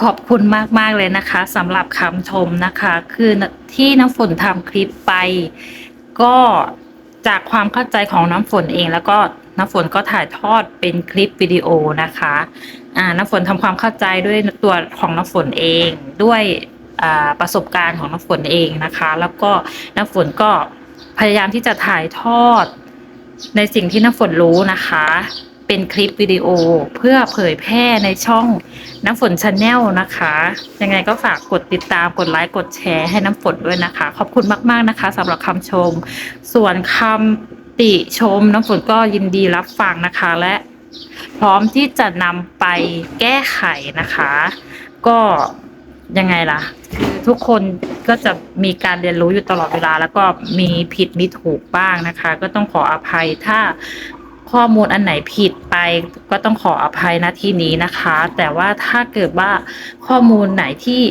ขอบคุณมาก ๆ เลยนะคะสำหรับคำชมนะคะ คือที่น้ำฝนทำคลิปไป ก็จากความเข้าใจของน้ำฝนเอง แล้วก็น้ำฝนก็ถ่ายทอดเป็นคลิปวิดีโอนะคะอ่าน้ำฝนทำความเข้าใจด้วยตัวของน้ำฝนเองด้วยประสบการณ์ของน้ำฝนเองนะคะ แล้วก็น้ำฝนก็พยายามที่จะถ่ายทอดในสิ่งที่น้ำฝนรู้นะคะ เป็นคลิปวิดีโอเพื่อเผยแพร่ในช่องน้ำฝนชาแนลนะคะ ยังไงก็ฝากกดติดตามกดไลค์กดแชร์ให้น้ำฝนด้วยนะคะ ขอบคุณมากๆนะคะสำหรับคำชม ส่วนคำติชมน้ำฝนก็ยินดีรับฟังนะคะ และพร้อมที่จะนำไปแก้ไขนะคะ ก็ยังไงล่ะ คือทุกคนก็จะมีการเรียนรู้อยู่ตลอดเวลา แล้วก็มีผิดมีถูกบ้างนะคะ ก็ต้องขออภัยถ้า ข้อมูลอันไหนผิดไปก็ต้องขออภัยณที่นี้นะคะ แต่ว่าถ้าเกิดว่าข้อมูลไหนที่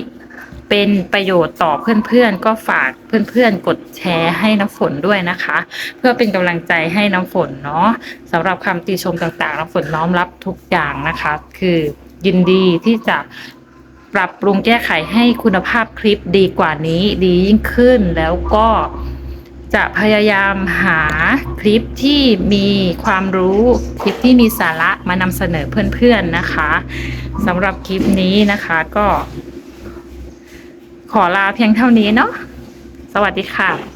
เป็นประโยชน์ต่อเพื่อนๆ ก็ฝากเพื่อนๆ กดแชร์ให้น้ำฝนด้วยนะคะ เพื่อเป็นกำลังใจให้น้ำฝนเนาะสำหรับคำติชมต่างๆ น้ำฝนน้อมรับทุกอย่างนะคะ คือยินดีที่จะปรับปรุงแก้ไขให้คุณภาพคลิปดีกว่านี้ดียิ่งขึ้นแล้วก็ จะพยายามหาคลิปที่มีความรู้คลิปที่มีสาระมานำเสนอเพื่อนๆนะคะสำหรับคลิปนี้นะคะก็ ขอลาเพียงเท่านี้เนาะสวัสดีค่ะ